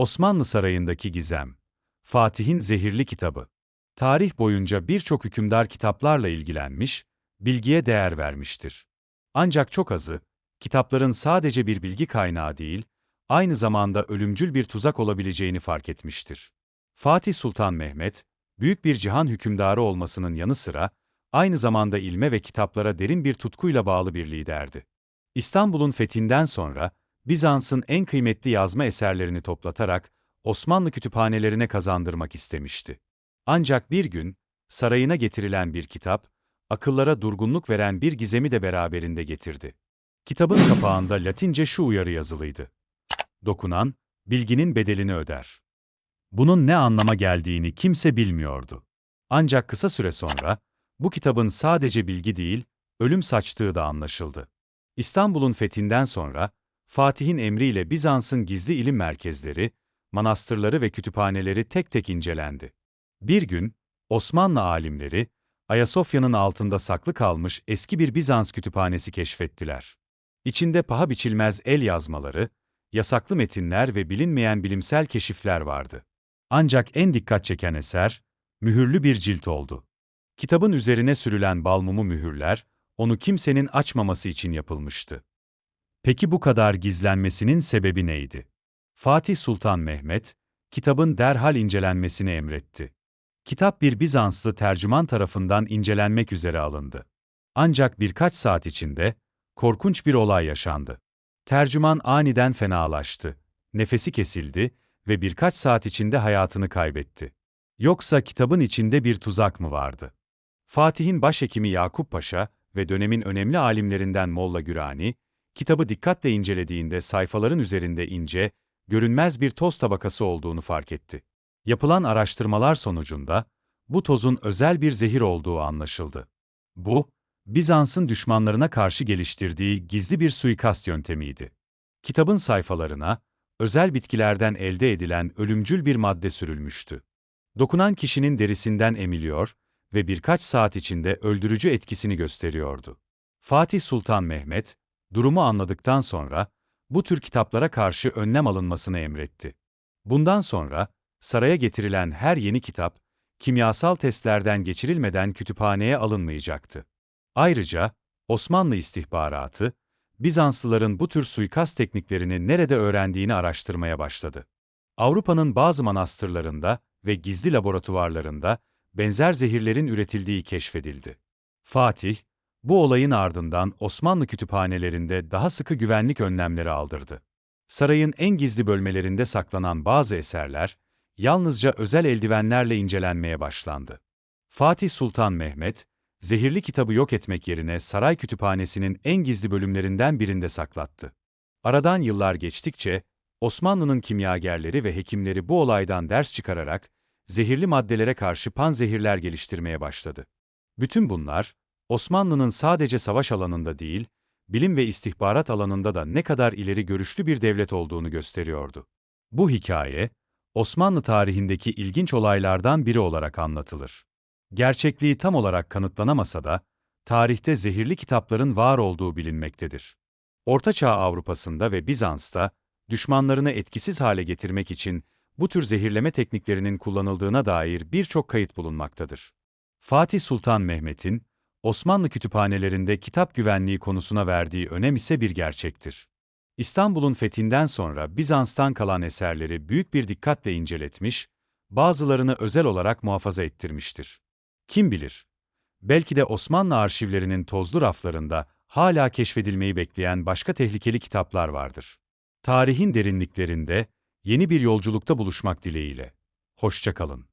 Osmanlı Sarayı'ndaki Gizem Fatih'in Zehirli Kitabı Tarih boyunca birçok hükümdar kitaplarla ilgilenmiş, bilgiye değer vermiştir. Ancak çok azı, kitapların sadece bir bilgi kaynağı değil, aynı zamanda ölümcül bir tuzak olabileceğini fark etmiştir. Fatih Sultan Mehmet, büyük bir cihan hükümdarı olmasının yanı sıra, aynı zamanda ilme ve kitaplara derin bir tutkuyla bağlı bir liderdi. İstanbul'un fethinden sonra, Bizans'ın en kıymetli yazma eserlerini toplatarak Osmanlı kütüphanelerine kazandırmak istemişti. Ancak bir gün, sarayına getirilen bir kitap, akıllara durgunluk veren bir gizemi de beraberinde getirdi. Kitabın kapağında Latince şu uyarı yazılıydı. Dokunan, bilginin bedelini öder. Bunun ne anlama geldiğini kimse bilmiyordu. Ancak kısa süre sonra, bu kitabın sadece bilgi değil, ölüm saçtığı da anlaşıldı. İstanbul'un fethinden sonra, Fatih'in emriyle Bizans'ın gizli ilim merkezleri, manastırları ve kütüphaneleri tek tek incelendi. Bir gün, Osmanlı alimleri, Ayasofya'nın altında saklı kalmış eski bir Bizans kütüphanesi keşfettiler. İçinde paha biçilmez el yazmaları, yasaklı metinler ve bilinmeyen bilimsel keşifler vardı. Ancak en dikkat çeken eser, mühürlü bir cilt oldu. Kitabın üzerine sürülen balmumu mühürler, onu kimsenin açmaması için yapılmıştı. Peki bu kadar gizlenmesinin sebebi neydi? Fatih Sultan Mehmet, kitabın derhal incelenmesini emretti. Kitap bir Bizanslı tercüman tarafından incelenmek üzere alındı. Ancak birkaç saat içinde, korkunç bir olay yaşandı. Tercüman aniden fenalaştı, nefesi kesildi ve birkaç saat içinde hayatını kaybetti. Yoksa kitabın içinde bir tuzak mı vardı? Fatih'in başhekimi Yakup Paşa ve dönemin önemli alimlerinden Molla Gürani, kitabı dikkatle incelediğinde sayfaların üzerinde ince, görünmez bir toz tabakası olduğunu fark etti. Yapılan araştırmalar sonucunda, bu tozun özel bir zehir olduğu anlaşıldı. Bu, Bizans'ın düşmanlarına karşı geliştirdiği gizli bir suikast yöntemiydi. Kitabın sayfalarına, özel bitkilerden elde edilen ölümcül bir madde sürülmüştü. Dokunan kişinin derisinden emiliyor ve birkaç saat içinde öldürücü etkisini gösteriyordu. Fatih Sultan Mehmet, durumu anladıktan sonra, bu tür kitaplara karşı önlem alınmasını emretti. Bundan sonra, saraya getirilen her yeni kitap, kimyasal testlerden geçirilmeden kütüphaneye alınmayacaktı. Ayrıca, Osmanlı istihbaratı, Bizanslıların bu tür suikast tekniklerini nerede öğrendiğini araştırmaya başladı. Avrupa'nın bazı manastırlarında ve gizli laboratuvarlarında benzer zehirlerin üretildiği keşfedildi. Fatih, bu olayın ardından Osmanlı kütüphanelerinde daha sıkı güvenlik önlemleri aldırdı. Sarayın en gizli bölmelerinde saklanan bazı eserler, yalnızca özel eldivenlerle incelenmeye başlandı. Fatih Sultan Mehmet, zehirli kitabı yok etmek yerine saray kütüphanesinin en gizli bölümlerinden birinde saklattı. Aradan yıllar geçtikçe, Osmanlı'nın kimyagerleri ve hekimleri bu olaydan ders çıkararak, zehirli maddelere karşı panzehirler geliştirmeye başladı. Bütün bunlar, Osmanlı'nın sadece savaş alanında değil, bilim ve istihbarat alanında da ne kadar ileri görüşlü bir devlet olduğunu gösteriyordu. Bu hikaye, Osmanlı tarihindeki ilginç olaylardan biri olarak anlatılır. Gerçekliği tam olarak kanıtlanamasa da, tarihte zehirli kitapların var olduğu bilinmektedir. Ortaçağ Avrupa'sında ve Bizans'ta, düşmanlarını etkisiz hale getirmek için bu tür zehirleme tekniklerinin kullanıldığına dair birçok kayıt bulunmaktadır. Fatih Sultan Mehmet'in, Osmanlı kütüphanelerinde kitap güvenliği konusuna verdiği önem ise bir gerçektir. İstanbul'un fethinden sonra Bizans'tan kalan eserleri büyük bir dikkatle inceletmiş, bazılarını özel olarak muhafaza ettirmiştir. Kim bilir? Belki de Osmanlı arşivlerinin tozlu raflarında hala keşfedilmeyi bekleyen başka tehlikeli kitaplar vardır. Tarihin derinliklerinde yeni bir yolculukta buluşmak dileğiyle. Hoşçakalın.